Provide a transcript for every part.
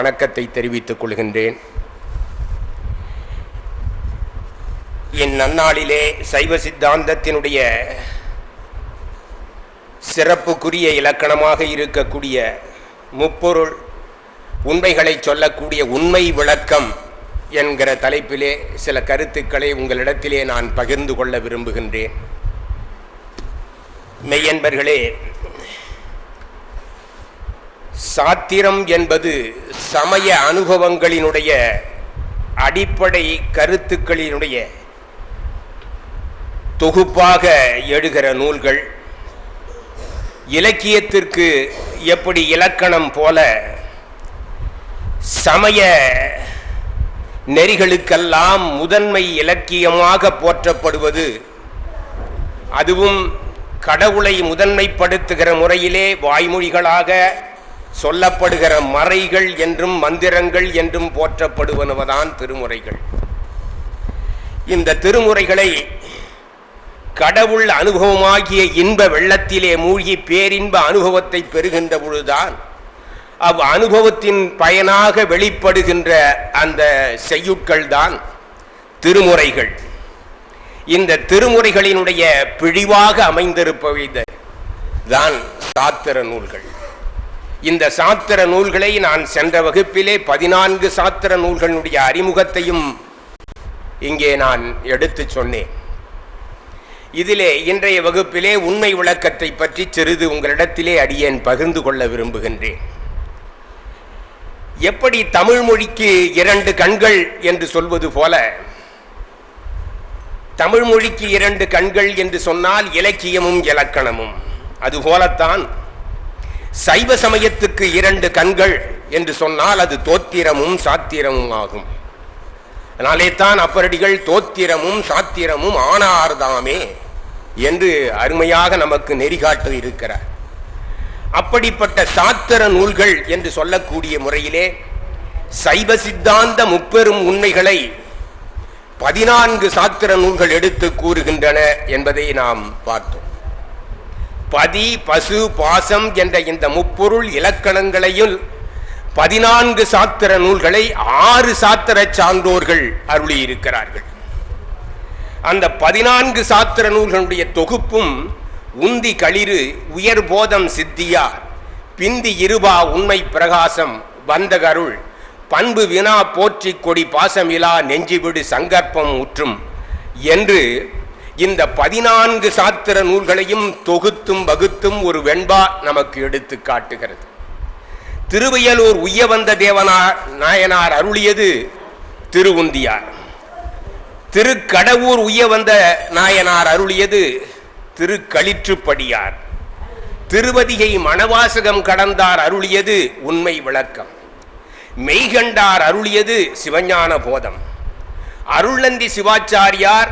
வணக்கத்தை தெரிவித்துக் கொள்கின்றேன். என் நன்னாளிலே சைவ சித்தாந்தத்தினுடைய சிறப்புக்குரிய இலக்கணமாக இருக்கக்கூடிய முப்பொருள் உண்மைகளை சொல்லக்கூடிய உண்மை விளக்கம் என்கிற தலைப்பிலே சில கருத்துக்களை உங்களிடத்திலே நான் பகிர்ந்து கொள்ள விரும்புகின்றேன். மெய்யன்பர்களே சாத்திரம் என்பது சமய அனுபவங்களினுடைய அடிப்படை கருத்துக்களினுடைய தொகுப்பாக எழுகிற நூல்கள். இலக்கியத்திற்கு எப்படி இலக்கணம் போல சமய நெறிகளுக்கெல்லாம் முதன்மை இலக்கியமாக போற்றப்படுவது அதுவும் கடவுளை முதன்மைப்படுத்துகிற முறையிலே வாய்மொழிகளாக சொல்லப்படுகிற மறைகள் என்றும் மந்திரங்கள் என்றும் போற்றப்படுவனவதான் திருமுறைகள். இந்த திருமுறைகளை கடவுள் அனுபவமாகிய இன்ப வெள்ளத்திலே மூழ்கி பேரின்ப அனுபவத்தை பெறுகின்ற பொழுதுதான் அவ் அனுபவத்தின் பயனாக வெளிப்படுகின்ற அந்த செய்யுட்கள் தான் திருமுறைகள். இந்த திருமுறைகளினுடைய பிழிவாக அமைந்திருப்பவை தான் சாத்திர நூல்கள். இந்த சாத்திர நூல்களை நான் சென்ற வகுப்பிலே பதினான்கு சாத்திர நூல்களுடைய அறிமுகத்தையும் இங்கே நான் எடுத்து சொன்னேன். இதிலே இன்றைய வகுப்பிலே உண்மை விளக்கத்தை பற்றி சிறிது உங்களிடத்திலே அடியேன் பகிர்ந்து கொள்ள விரும்புகின்றேன். எப்படி தமிழ் மொழிக்கு இரண்டு கண்கள் என்று சொல்வது போல தமிழ் மொழிக்கு இரண்டு கண்கள் என்று சொன்னால் இலக்கியமும் இலக்கணமும். அதுபோலத்தான் சைவ சமயத்துக்கு இரண்டு கண்கள் என்று சொன்னால் அது தோத்திரமும் சாத்திரமும் ஆகும். அதனாலே தான் அப்பரடிகள் தோத்திரமும் சாத்திரமும் ஆனார்தாமே என்று அருமையாக நமக்கு நெறிகாட்டு இருக்கிறார். அப்படிப்பட்ட சாத்திர நூல்கள் என்று சொல்லக்கூடிய முறையிலே சைவ சித்தாந்த முப்பெரும் உண்மைகளை பதினான்கு சாத்திர நூல்கள் எடுத்து கூறுகின்றன என்பதை நாம் பார்த்தோம். பதி பசு பாசம் என்ற இந்த முப்பொருள் இலக்கணங்களையும் பதினான்கு சாத்திர நூல்களை ஆறு சாத்திர சான்றோர்கள் அருளியிருக்கிறார்கள். அந்த பதினான்கு சாத்திர நூல்களுடைய தொகுப்பும் உந்தி களிறு உயர் போதம் சித்தியார் பிந்தி இருபா உண்மை பிரகாசம் வந்தகருள் பண்பு வினா போற்றி கொடி பாசமிலா நெஞ்சிவிடு சங்கற்பம் உற்றும் என்று இந்த பதினான்கு சாத்திர நூல்களையும் தொகுத்தும் வகுத்தும் ஒரு வெண்பா நமக்கு எடுத்து காட்டுகிறது. திருவையலூர் உய்யவந்த தேவனார் நாயனார் அருளியது திருவுந்தியார். திருக்கடவூர் உய்யவந்த நாயனார் அருளியது திருக்களிற்றுப்படியார். திருவதிகை மணவாசகம் கடந்தார் அருளியது உண்மை விளக்கம். மெய்கண்டார் அருளியது சிவஞான போதம். அருளந்தி சிவாச்சாரியார்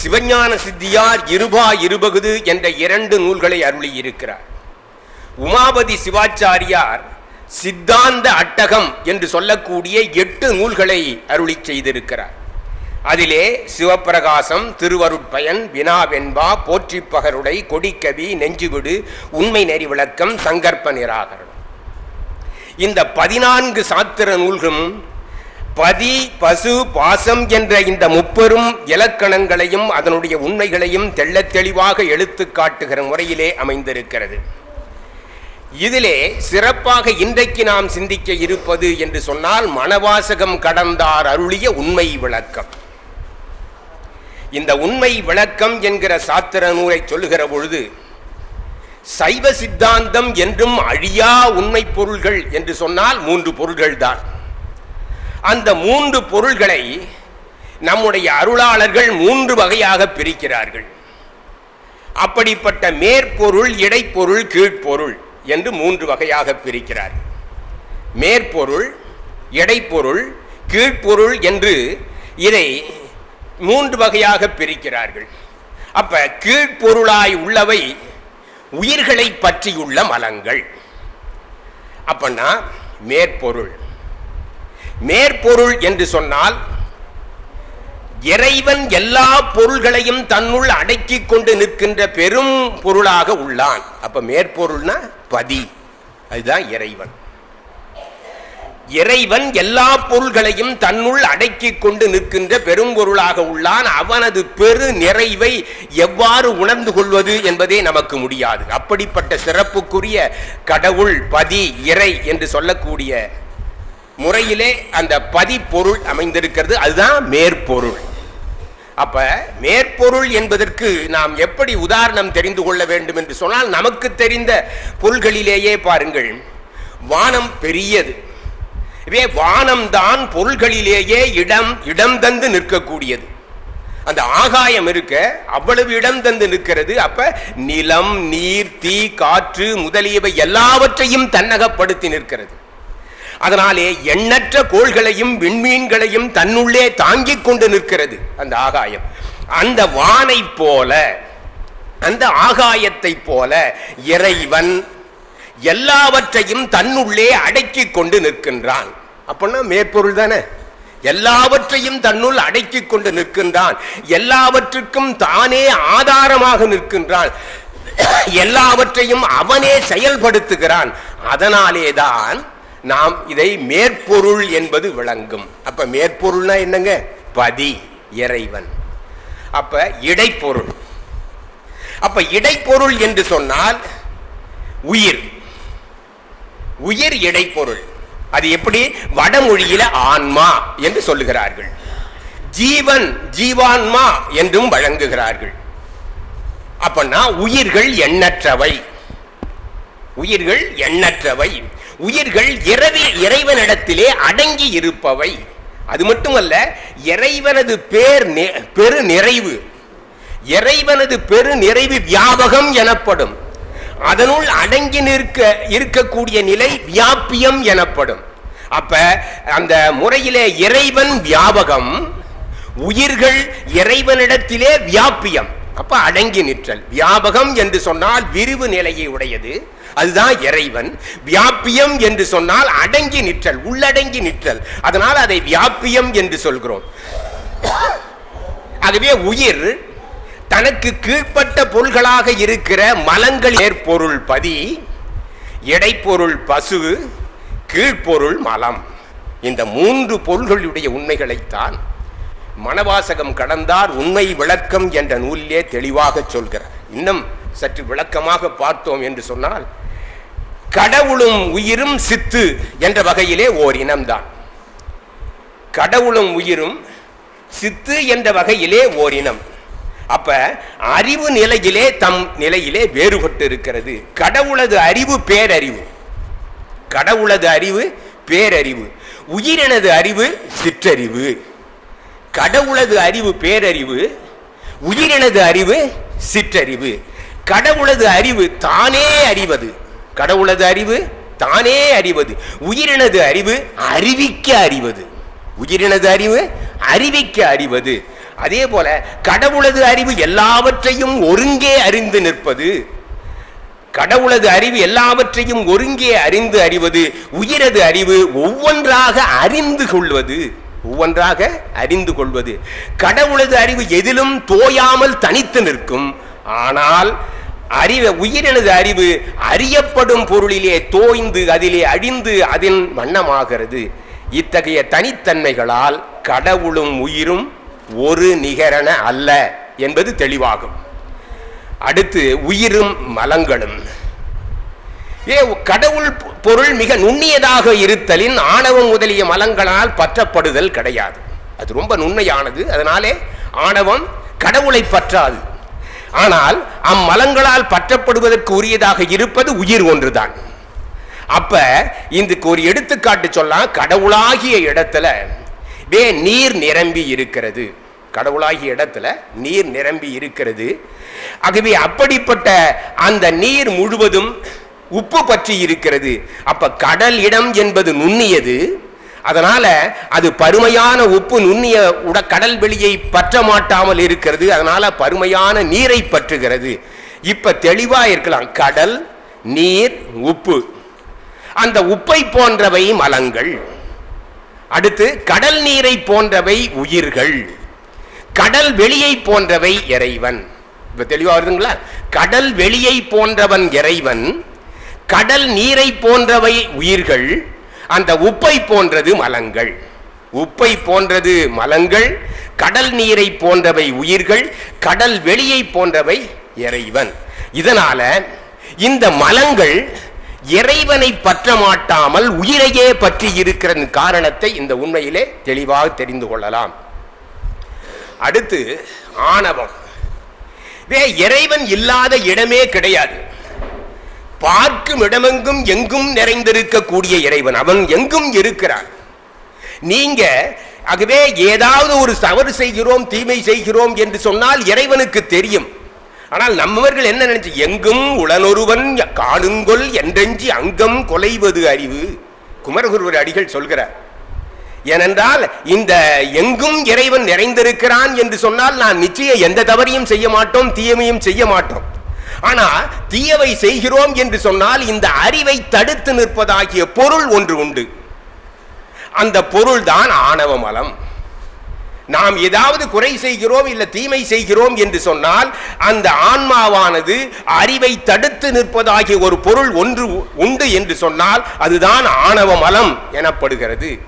சிவஞான சித்தியார் இருபா இருபகுது என்ற இரண்டு நூல்களை அருளியிருக்கிறார். உமாபதி சிவாச்சாரியார் சித்தாந்த அட்டகம் என்று சொல்லக்கூடிய எட்டு நூல்களை அருளி செய்திருக்கிறார். அதிலே சிவப்பிரகாசம் திருவருட்பயன் வினாவென்பா போற்றிப்பகருடை கொடிக்கவி நெஞ்சுவிடு உண்மை நெறி விளக்கம் சங்கற்ப நிராகரணம். இந்த பதினான்கு சாத்திர நூல்களும் பதி பசு பாசம் என்ற இந்த முப்பெரும் இலக்கணங்களையும் அதனுடைய உண்மைகளையும் தெள்ள தெளிவாக எழுத்து காட்டுகிற முறையிலே அமைந்திருக்கிறது. இதிலே சிறப்பாக இன்றைக்கு நாம் சிந்திக்க இருப்பது என்று சொன்னால் மணவாசகம் கடந்தார் அருளிய உண்மை விளக்கம். இந்த உண்மை விளக்கம் என்கிற சாத்திர நூலை சொல்லுகிற பொழுது சைவ சித்தாந்தம் என்றும் அழியா உண்மை பொருள்கள் என்று சொன்னால் மூன்று பொருள்கள் தான் அந்த மூன்று பொருள்களை நம்முடைய அருளாளர்கள் மூன்று வகையாக பிரிக்கிறார்கள். அப்படிப்பட்ட மேற்பொருள் இடைப்பொருள் கீழ்ப்பொருள் என்று மூன்று வகையாக பிரிக்கிறார் மேற்பொருள் இடைப்பொருள் கீழ்ப்பொருள் என்று இதை மூன்று வகையாக பிரிக்கிறார்கள். அப்ப கீழ்ப்பொருளாய் உள்ளவை உயிர்களை பற்றியுள்ள மலங்கள். அப்பன்னா மேற்பொருள். மேற்பொருள் என்று சொன்னால் இறைவன் எல்லா பொருள்களையும் தன்னுள் அடக்கி கொண்டு நிற்கின்ற பெரும் பொருளாக உள்ளான். அப்ப மேற்பொருள்னா பதி. அதுதான் இறைவன். இறைவன் எல்லா பொருள்களையும் தன்னுள் அடக்கி கொண்டு நிற்கின்ற பெரும் பொருளாக உள்ளான். அவனது பெரு நிறைவை எவ்வாறு உணர்ந்து கொள்வது என்பதே நமக்கு முடியாது. அப்படிப்பட்ட சிறப்புக்குரிய கடவுள் பதி இறை என்று சொல்லக்கூடிய முறையிலே அந்த பதிப்பொருள் அமைந்திருக்கிறது. அதுதான் மேற்பொருள். அப்ப மேற்பொருள் என்பதற்கு நாம் எப்படி உதாரணம் தெரிந்து கொள்ள வேண்டும் என்று சொன்னால் நமக்கு தெரிந்த பொருள்களிலேயே பாருங்கள். வானம் பெரியது. இவே வானம்தான் பொருள்களிலேயே இடம் இடம் தந்து நிற்கக்கூடியது. அந்த ஆகாயம் இருக்க அவ்வளவு இடம் தந்து நிற்கிறது. அப்ப நிலம் நீர் தீ காற்று முதலியவை எல்லாவற்றையும் தன்னகப்படுத்தி நிற்கிறது. அதனாலே எண்ணற்ற கோள்களையும் விண்மீன்களையும் தன்னுள்ளே தாங்கிக் கொண்டு நிற்கிறது அந்த ஆகாயம். அந்த வானை போல அந்த ஆகாயத்தை போல இறைவன் எல்லாவற்றையும் தன்னுள்ளே அடக்கிக் கொண்டு நிற்கின்றான். அப்படின்னா மேற்பொருள் தானே? எல்லாவற்றையும் தன்னுள் அடக்கிக் கொண்டு நிற்கின்றான். எல்லாவற்றுக்கும் தானே ஆதாரமாக நிற்கின்றான். எல்லாவற்றையும் அவனே செயல்படுத்துகிறான். அதனாலேதான் நாம் இதை மேற்பொருள் என்பது விளங்கும். அப்ப மேற்பொருள்னா என்னங்க? பதி இறைவன். அப்ப இடைப்பொருள். அப்ப இடைப்பொருள் என்று சொன்னால் உயிர். உயிர் இடைப்பொருள். அது எப்படி? வடமொழியில ஆன்மா என்று சொல்லுகிறார்கள். ஜீவன் ஜீவான்மா என்றும் வழங்குகிறார்கள். அப்பனா உயிர்கள் எண்ணற்றவை. உயிர்கள் எண்ணற்றவை. உயிர்கள் இரவி இறைவனிடத்திலே அடங்கி இருப்பவை. அது மட்டுமல்ல இறைவனது பேர் பெரு நிறைவு இறைவனது பெரு நிறைவு வியாபகம் எனப்படும். அதனுள் அடங்கி நிற்க இருக்கக்கூடிய நிலை வியாபியம் எனப்படும். அப்ப அந்த முறையிலே இறைவன் வியாபகம் உயிர்கள் இறைவனிடத்திலே வியாபியம் அப்ப அடங்கி நிற்றல். வியாபகம் என்று சொன்னால் விரிவு நிலையை உடையது. அதுதான் இறைவன். வியாபியம் என்று சொன்னால் அடங்கி நிற்றல் உள்ளடங்கி நிற்றல். அதனால் அதை வியாபியம் என்று சொல்கிறோம். ஆகவே உயிர் தனக்கு கீழ்ப்பட்ட பொருள்களாக இருக்கிற மலங்கள் ஏற்பொருள் பதி எடைப்பொருள் பசு கீழ்ப்பொருள் மலம். இந்த மூன்று பொருள்களுடைய உண்மைகளைத்தான் மனவாசகம் கடந்தார் உண்மை விளக்கம் என்ற நூலிலே தெளிவாக சொல்கிறார். இன்னும் சற்று விளக்கமாக பார்த்தோம் என்று சொன்னால் கடவுளும் உயிரும் சித்து என்ற வகையிலே ஓர் இனம்தான். கடவுளும் உயிரும் சித்து என்ற வகையிலே ஓர் இனம். அப்ப அறிவு நிலையிலே தம் நிலையிலே வேறுபட்டு இருக்கிறது கடவுளது அறிவு பேரறிவு. கடவுளது அறிவு பேரறிவு. உயிரினது அறிவு சிற்றறிவு. கடவுளது அறிவு பேரறிவு உயிரினது அறிவு சிற்றறிவு. கடவுளது அறிவு தானே அறிவது. கடவுளது அறிவு தானே அறிவது. உயிரினது அறிவு அறிவிக்க அறிவது. உயிரினது அறிவு அறிவிக்க அறிவது. அதே போல கடவுளது அறிவு எல்லாவற்றையும் ஒருங்கே அறிந்து நிற்பது. கடவுளது அறிவு எல்லாவற்றையும் ஒருங்கே அறிந்து அறிவது. உயிரது அறிவு ஒவ்வொன்றாக அறிந்து கொள்வது. ஒவ்வொன்றாக அறிந்து கொள்வது. கடவுளது அறிவு எதிலும் தோயாமல் தனித்து நிற்கும். ஆனால் அறிவு உயிரினது அறிவு அறியப்படும் பொருளிலே தோய்ந்து அதிலே அழிந்து அதன் வண்ணமாகிறது. இத்தகைய தனித்தன்மைகளால் கடவுளும் உயிரும் ஒரு நிகரன அல்ல என்பது தெளிவாகும். அடுத்து உயிரும் மலங்களும். ஏ கடவுள் பொருள் மிக நுண்ணியதாக இருத்தலின் ஆணவம் முதலிய மலங்களால் பற்றப்படுதல் கிடையாது. அது ரொம்ப நுண்மையானது. அதனாலே ஆணவம் கடவுளை பற்றாது. ஆனால் அம்மலங்களால் பற்றப்படுவதற்கு உரியதாக இருப்பது உயிர் ஒன்றுதான். அப்ப இதுக்கு ஒரு எடுத்துக்காட்டு சொல்லலாம். கடவுளாகிய இடத்துல வே நீர் நிரம்பி இருக்கிறது. கடவுளாகிய இடத்துல நீர் நிரம்பி இருக்கிறது. ஆகவே அப்படிப்பட்ட அந்த நீர் முழுவதும் உப்பு பற்றி இருக்கிறது. அப்ப கடல் இடம் என்பது நுண்ணியது. அதனால அது பருமையான உப்பு நுண்ணிய உட கடல் வெளியை பற்ற மாட்டாமல் இருக்கிறது. அதனால பருமையான நீரை பற்றுகிறது. இப்ப தெளிவா இருக்கலாம். கடல் நீர் உப்பு. அந்த உப்பை போன்றவை மலங்கள். அடுத்து கடல் நீரை போன்றவை உயிர்கள். கடல் வெளியை போன்றவை இறைவன். இப்ப தெளிவா வருதுங்களா? கடல் வெளியை போன்றவன் இறைவன். கடல் நீரை போன்றவை உயிர்கள். அந்த உப்பை போன்றது மலங்கள். உப்பை போன்றது மலங்கள் கடல் நீரை போன்றவை உயிர்கள் கடல் வெளியை போன்றவை இறைவன். இதனால இந்த மலங்கள் இறைவனை பற்ற மாட்டாமல் உயிரையே பற்றி இருக்கிற காரணத்தை இந்த உண்மையிலே தெளிவாக தெரிந்து கொள்ளலாம். அடுத்து ஆணவம். வே இறைவன் இல்லாத இடமே கிடையாது. பார்க்கும் இடமெங்கும் எங்கும் நிறைந்திருக்கக்கூடிய இறைவன். அவன் எங்கும் இருக்கிறான். நீங்க ஆகவே ஏதாவது ஒரு தவறு செய்கிறோம் தீமை செய்கிறோம் என்று சொன்னால் இறைவனுக்கு தெரியும். ஆனால் நம்மவர்கள் என்ன நினைச்சு எங்கும் உளனொருவன் காணுங்கொல் என்றெஞ்சி அங்கம் கொலைவது அறிவு. குமரகுருவர் அடிகள் சொல்கிறார். ஏனென்றால் இந்த எங்கும் இறைவன் நிறைந்திருக்கிறான் என்று சொன்னால் நான் நிச்சயம் எந்த தவறையும் செய்ய மாட்டோம் தீயமையும் செய்ய மாட்டோம். ஆனா தீயவை செய்கிறோம் என்று சொன்னால் இந்த அறிவை தடுத்து நிற்பதாகிய பொருள் ஒன்று உண்டு. அந்த பொருள் தான் ஆணவ மலம். நாம் ஏதாவது குறை செய்கிறோம் இல்லை தீமை செய்கிறோம் என்று சொன்னால் அந்த ஆன்மாவானது அறிவை தடுத்து நிற்பதாகிய ஒரு பொருள் ஒன்று உண்டு என்று சொன்னால் அதுதான் ஆணவ மலம் எனப்படுகிறது.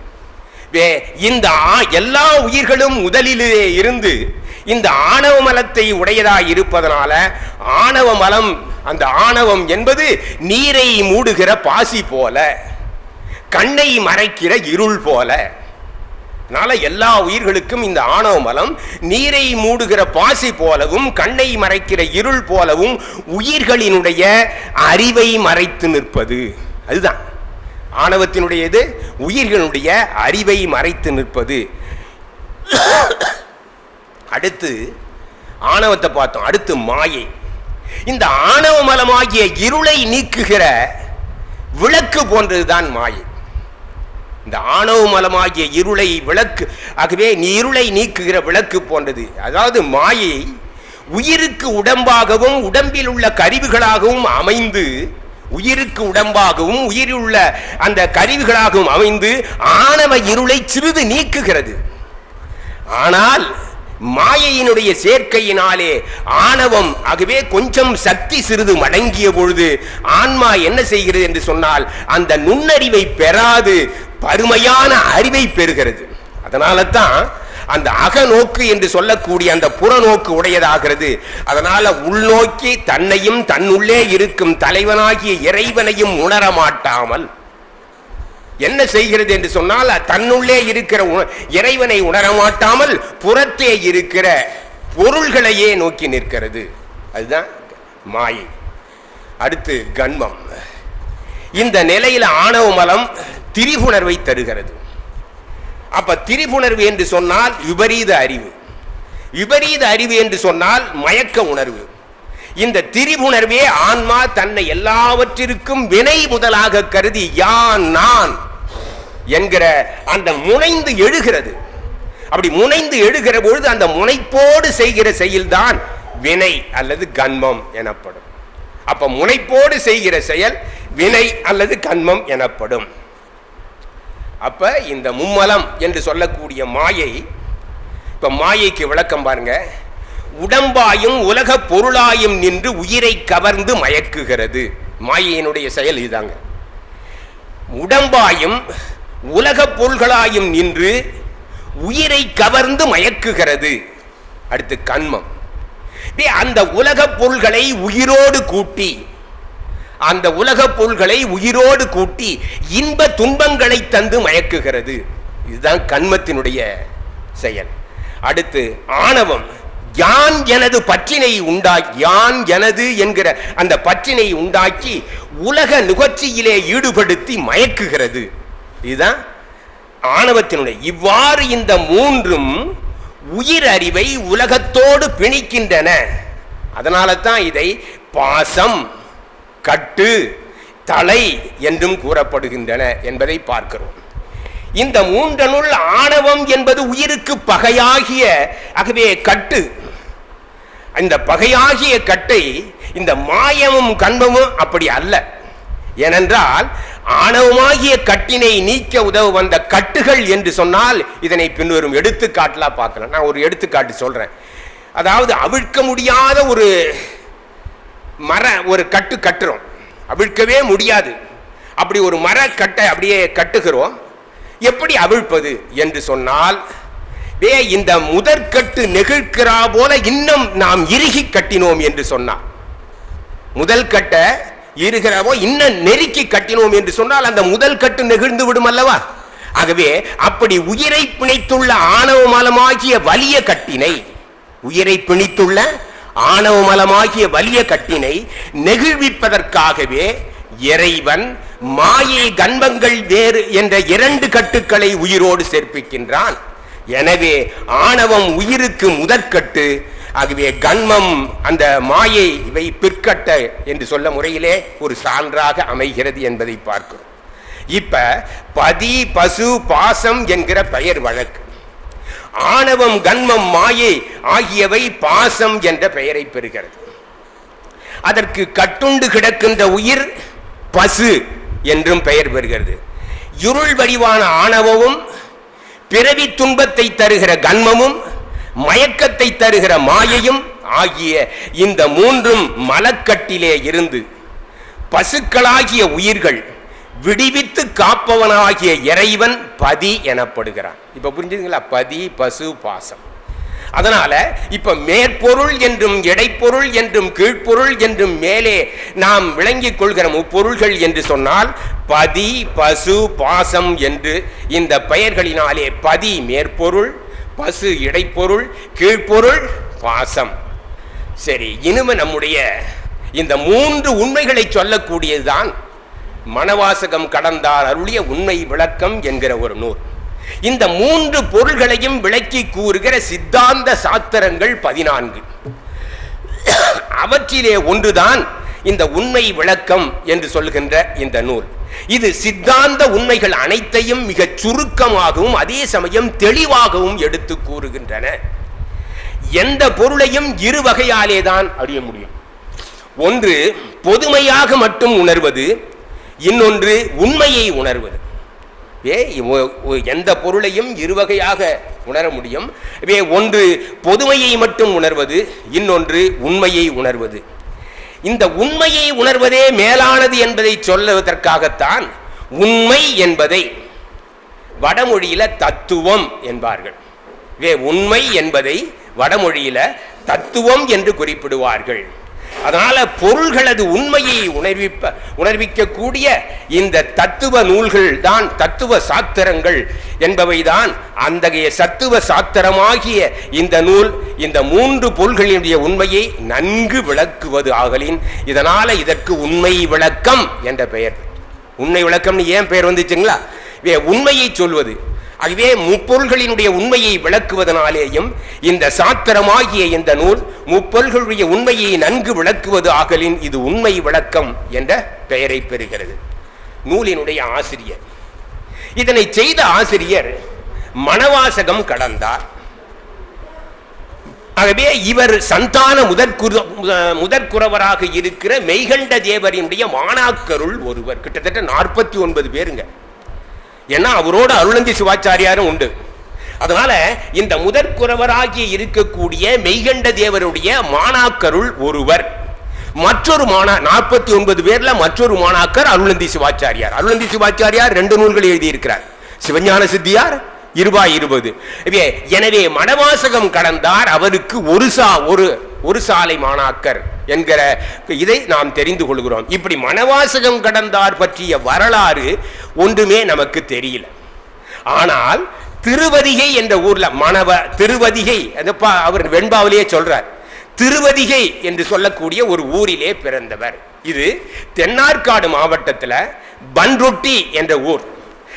வே- இந்த எல்லா உயிர்களும் முதலிலே இருந்து இந்த ஆணவ மலத்தை உடையதாய் இருப்பதனால ஆணவ மலம் அந்த ஆணவம் என்பது நீரை மூடுகிற பாசி போல கண்ணை மறைக்கிற இருள் போல. அதனால எல்லா உயிர்களுக்கும் இந்த ஆணவ மலம் நீரை மூடுகிற பாசி போலவும் கண்ணை மறைக்கிற இருள் போலவும் உயிர்களினுடைய அறிவை மறைத்து நிற்பது. அதுதான். ஆணவத்தினுடைய இது உயிர்களுடைய அறிவை மறைத்து நிற்பது. அடுத்து ஆணவத்தை பார்த்தோம். அடுத்து மாயை. இந்த ஆணவ மலமாகிய இருளை நீக்குகிற விளக்கு போன்றதுதான் மாயை. இந்த ஆணவ மலமாகிய இருளை விளக்கு ஆகவே நீ இருளை நீக்குகிற விளக்கு போன்றது. அதாவது மாயை உயிருக்கு உடம்பாகவும் உடம்பில் உள்ள கருவிகளாகவும் அமைந்து உயிருக்கு உடம்பாகவும் உயிரில் உள்ள அந்த கருவிகளாகவும் அமைந்து ஆணவ இருளை சிறிது நீக்குகிறது. ஆனால் மாயையினுடைய சேர்க்கையினாலே ஆணவம் ஆகவே கொஞ்சம் சக்தி சிறிது மடங்கிய பொழுது ஆன்மா என்ன செய்கிறது என்று சொன்னால் அந்த நுண்ணறிவை பெறாது பருமையான அறிவை பெறுகிறது. அதனால தான் அந்த அகநோக்கு என்று சொல்லக்கூடிய அந்த புறநோக்கு உடையதாகிறது. அதனால உள்நோக்கி தன்னையும் தன்னுள்ளே இருக்கும் தலைவனாகிய இறைவனையும் உணர மாட்டாமல் என்ன செய்கிறது என்று சொன்னால் தன்னுள்ளே இருக்கிற உண- இறைவனை உணரமாட்டாமல் புறத்தே இருக்கிற பொருள்களையே நோக்கி நிற்கிறது. அதுதான் மாயை. அடுத்து கண்மம். இந்த நிலையில ஆணவ மலம் திரிபுணர்வை தருகிறது. அப்ப திரிபுணர்வு என்று சொன்னால் விபரீத அறிவு. விபரீத அறிவு என்று சொன்னால் மயக்க உணர்வு. இந்த திரிபுணர்வே ஆன்மா தன்னை எல்லாவற்றிற்கும் வினை முதலாக கருதி யான் நான் என்கிற அந்த முனைந்து எழுகிறது. அப்படி முனைந்து எழுகிற பொழுது அந்த முனைப்போடு செய்கிற செயல்தான் வினை அல்லது கன்மம் எனப்படும். அப்ப முனைப்போடு செய்கிற செயல் வினை அல்லது கன்மம் எனப்படும். அப்ப இந்த மும்மலம் என்று சொல்லக்கூடிய மாயை இப்ப மாயைக்கு விளக்கம் பாருங்க. உடம்பாயும் உலக பொருளாயும் நின்று உயிரை கவர்ந்து மயக்குகிறது. மாயையினுடைய செயல் இதுதாங்க. உடம்பாயும் உலக பொருள்களாயும் நின்று உயிரை கவர்ந்து மயக்குகிறது. அடுத்து கண்மம். அந்த உலக பொருள்களை உயிரோடு கூட்டி அந்த உலக பொருள்களை உயிரோடு கூட்டி இன்ப துன்பங்களை தந்து மயக்குகிறது. இதுதான் கண்மத்தினுடைய செயல். அடுத்து ஆணவம். யான் எனது பற்றினை உண்டாக்கி யான் எனது என்கிற அந்த பற்றினை உண்டாக்கி உலக நுகர்ச்சியிலே ஈடுபடுத்தி மயக்குகிறது. இதுதான் ஆணவத்தினுடைய. இவ்வாறு இந்த மூன்றும் உயிர் அறிவை உலகத்தோடு பிணிக்கின்றன. அதனால தான் இதை பாசம் கட்டு தலை என்றும் கூறப்படுகின்றன என்பதை பார்க்கிறோம். இந்த மூன்றனுள் ஆணவம் என்பது உயிருக்கு பகையாகிய ஆகவே கட்டு. இந்த பகையாகிய கட்டை இந்த மாயமும் கண்பமும் அப்படி அல்ல. ஏனென்றால் ஆணவமாகிய கட்டினை நீக்க உதவு வந்த கட்டுகள் என்று சொன்னால் இதனை பின்வரும் எடுத்துக்காட்டலா பார்க்கலாம். நான் ஒரு எடுத்துக்காட்டு சொல்கிறேன் அதாவது அவிழ்க்க முடியாத ஒரு மர ஒரு கட்டு கட்டுறோம். அவிழ்க்கவே முடியாது. அப்படி ஒரு மர கட்டை அப்படியே கட்டுகிறோம். எப்படி அவிழ்ப்பது என்று சொன்னால் வே இந்த முதற்கட்டு நெகிழ்கிறா போல இன்னும் நாம் இறுகி கட்டினோம் என்று சொன்னார். முதல் கட்ட இருகிறவோ இன்னும் நெருக்கி கட்டினோம் என்று சொன்னால் அந்த முதல் கட்டு நெகிழ்ந்து விடும் அல்லவா? ஆகவே அப்படி உயிரை பிணைத்துள்ள ஆணவ மலமாகிய வலிய கட்டினை உயிரை பிணித்துள்ள ஆணவ மலமாகிய வலிய கட்டினை நெகிழ்விப்பதற்காகவே இறைவன் மாயை கன்பங்கள் வேறு என்ற இரண்டு கட்டுக்களை உயிரோடு சேர்ப்பிக்கின்றான். எனவே ஆணவம் உயிருக்கு முதற்கட்டு ஆகவே கண்மம் அந்த மாயை இவை பிற்கட்ட என்று சொல்ல முறையிலே ஒரு சான்றாக அமைகிறது என்பதை பார்க்கிறோம். இப்ப பதி பசு பாசம் என்கிற பெயர் வழக்கு. ஆணவம் கண்மம் மாயை ஆகியவை பாசம் என்ற பெயரை பெறுகிறது. அதற்கு கட்டுண்டு கிடக்கின்ற உயிர் பசு என்றும் பெயர் பெறுகிறது. இருள் வடிவான ஆணவமும் பிறவி துன்பத்தை தருகிற கண்மமும் மயக்கத்தை தருகிற மாயையும் ஆகிய இந்த மூன்றும் மலக்கட்டிலே இருந்து பசுக்களாகிய உயிர்கள் விடுவித்து காப்பவனாகிய இறைவன் பதி எனப்படுகிறான். இப்ப புரிஞ்சுதுங்களா? பதி பசு பாசம். அதனால இப்ப மேற்பொருள் என்றும் இடைப்பொருள் என்றும் கீழ்ப்பொருள் என்றும் மேலே நாம் விளங்கிக் கொள்கிற முப்பொருள்கள் என்று சொன்னால் பதி பசு பாசம் என்று இந்த பெயர்களினாலே பதி மேற்பொருள் பசு இடைப்பொருள் கீழ்ப்பொருள் பாசம். சரி இனிமே நம்முடைய இந்த மூன்று உண்மைகளை சொல்லக்கூடியதுதான் மனவாசகம் கடந்தார் அருளிய உண்மை விளக்கம் என்கிற ஒரு நூல். இந்த மூன்று பொருள்களையும் விளக்கி கூறுகிற சித்தாந்த சாத்திரங்கள் பதினான்கு. அவற்றிலே ஒன்றுதான் இந்த உண்மை விளக்கம் என்று சொல்கின்ற இந்த நூல். இது சித்தாந்த உண்மைகள் அனைத்தையும் மிகச் சுருக்கமாகவும் அதே சமயம் தெளிவாகவும் எடுத்து கூறுகின்றன. எந்த பொருளையும் இரு வகையாலே தான் அறிய முடியும். ஒன்று பொதுமையாக மட்டும் உணர்வது இன்னொன்று உண்மையை உணர்வது. ஏ ஒ- எந்த பொருளையும் இருவகையாக உணர முடியும். வே ஒன்று பொதுமையை மட்டும் உணர்வது இன்னொன்று உண்மையை உணர்வது. இந்த உண்மையை உணர்வதே மேலானது என்பதை சொல்லுவதற்காகத்தான் உண்மை என்பதை வடமொழியில தத்துவம் என்பார்கள். வே உண்மை என்பதை வடமொழியில தத்துவம் என்று குறிப்பிடுவார்கள். அதனால பொருள்களது உண்மையை உணர்விப்ப உணர்விக்கக்கூடிய இந்த தத்துவ நூல்கள் தான் தத்துவ சாத்திரங்கள் என்பவைதான் அந்தகைய சத்துவ சாத்திரமாகிய இந்த நூல் இந்த மூன்று பொருள்களினுடைய உண்மையை நன்கு விளக்குவது ஆகலின். இதனால இதற்கு உண்மை விளக்கம் என்ற பெயர். உண்மை விளக்கம்னு ஏன் பெயர் வந்துச்சுங்களா? வே உண்மையை சொல்வது. ஆகவே முப்பொருள்களினுடைய உண்மையை விளக்குவதனாலேயும் இந்த சாத்திரமாகிய இந்த நூல் முப்பொருள்களுடைய உண்மையை நன்கு விளக்குவது ஆகலின் இது உண்மை விளக்கம் என்ற பெயரை பெறுகிறது. நூலினுடைய ஆசிரியர். இதனை செய்த ஆசிரியர் மணவாசகம் கடந்தார். ஆகவே இவர் சந்தான முதற்குற முதற்குறவராக இருக்கிற மெய்கண்ட தேவரினுடைய மாணாக்கருள் ஒருவர். கிட்டத்தட்ட நாற்பத்தி ஒன்பது பேருங்க. ஏன்னா அவரோட அருளந்தி சிவாச்சாரியாரும் உண்டு. அதனால இந்த முதற்குறவராகிய இருக்கக்கூடிய மெய்கண்ட தேவருடைய மாணாக்கருள் ஒருவர். மற்றொரு மாணா நாற்பத்தி ஒன்பது பேர்ல மற்றொரு மாணாக்கர் அருளந்தி சிவாச்சாரியார். அருளந்தி சிவாச்சாரியார் ரெண்டு நூல்கள் எழுதியிருக்கிறார். சிவஞான சித்தியார் இருபாய் இருபது. எனவே- எனவே கடந்தார் அவருக்கு ஒரு சா ஒரு ஒரு சாலை மாணாக்கர். என்கிற இதை நாம் தெரிந்து கொள்கிறோம். இப்படி மணவாசகம் கடந்தார் பற்றிய வரலாறு ஒன்றுமே நமக்கு தெரியல. ஆனால் திருவதிகை என்ற ஊர்ல மணவ திருவதிகை பா- அவர் வெண்பாவிலேயே சொல்றார். திருவதிகை என்று சொல்லக்கூடிய ஒரு ஊரிலே பிறந்தவர். இது தென்னார்காடு மாவட்டத்தில் பன்ரொட்டி என்ற ஊர்.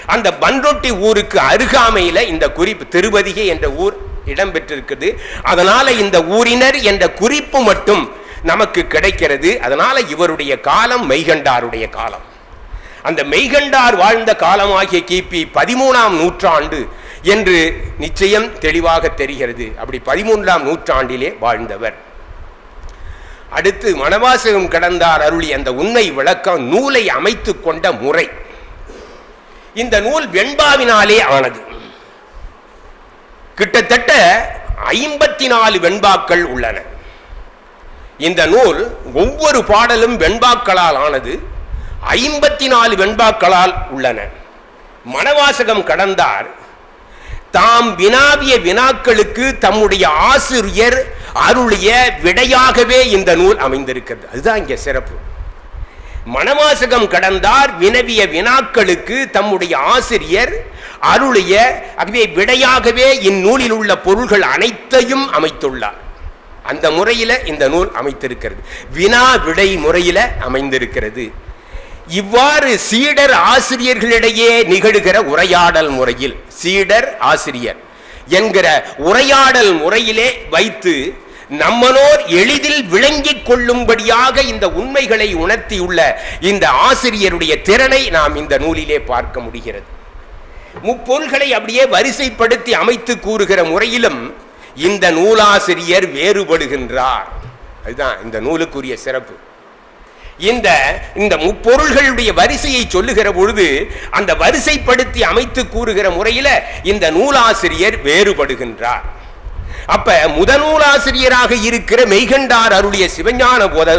அந்த பன்ரொட்டி ஊருக்கு அருகாமையில் இந்த குறிப்பு திருவதிகை என்ற ஊர் இடம்பெற்றிருக்குது. அதனால இந்த ஊரினர் என்ற குறிப்பு மட்டும் நமக்கு கிடைக்கிறது. அதனால இவருடைய காலம் மெய்கண்டாருடைய காலம். அந்த மெய்கண்டார் வாழ்ந்த காலமாகிய கிபி பதிமூணாம் நூற்றாண்டு என்று நிச்சயம் தெளிவாக தெரிகிறது. அப்படி பதிமூன்றாம் நூற்றாண்டிலே வாழ்ந்தவர். அடுத்து மணவாசகம் கடந்தார் அருளி அந்த உண்மை விளக்கம் நூலை அமைத்து கொண்ட முறை. இந்த நூல் வெண்பாவினாலே ஆனது. கிட்டத்தட்ட ஐம்பத்தி நாலு வெண்பாக்கள் உள்ளன. இந்த நூல் ஒவ்வொரு பாடலும் வெண்பாக்களால் ஆனது ஐம்பத்தி நாலு வெண்பாக்களால் உள்ளன. மணவாசகம் கடந்தார். தாம் வினாவிய வினாக்களுக்கு தம்முடைய ஆசிரியர் அருளிய விடையாகவே இந்த நூல் அமைந்திருக்கிறது. அதுதான் இங்கே சிறப்பு. மணவாசகம் கடந்தார் வினவிய வினாக்களுக்கு தம்முடைய ஆசிரியர் அருளிய ஆகவே விடையாகவே இந்நூலில் உள்ள பொருள்கள் அனைத்தையும் அமைத்துள்ளார். அந்த முறையில் இந்த நூல் அமைத்திருக்கிறது. வினா விடை முறையில் அமைந்திருக்கிறது. இவ்வாறு சீடர் ஆசிரியர்களிடையே நிகழுகிற உரையாடல் முறையில் சீடர் ஆசிரியர் என்கிற உரையாடல் முறையிலே வைத்து நம்மனோர் எளிதில் விளங்கிக் கொள்ளும்படியாக இந்த உண்மைகளை உணர்த்தியுள்ள இந்த ஆசிரியருடைய திறனை நாம் இந்த நூலிலே பார்க்க முடிகிறது. முப்பொருள்களை அப்படியே வரிசைப்படுத்தி அமைத்து கூறுகிற முறையிலும் இந்த நூலாசிரியர் வேறுபடுகின்றார். அதுதான் இந்த நூலுக்குரிய சிறப்பு. இந்த இந்த முப்பொருள்களுடைய வரிசையை சொல்லுகிற பொழுது அந்த வரிசைப்படுத்தி அமைத்து கூறுகிற முறையில இந்த நூலாசிரியர் வேறுபடுகின்றார். அப்ப முதநூலாசிரியராக இருக்கிற மெய்கண்டார் அருளிய சிவஞான போத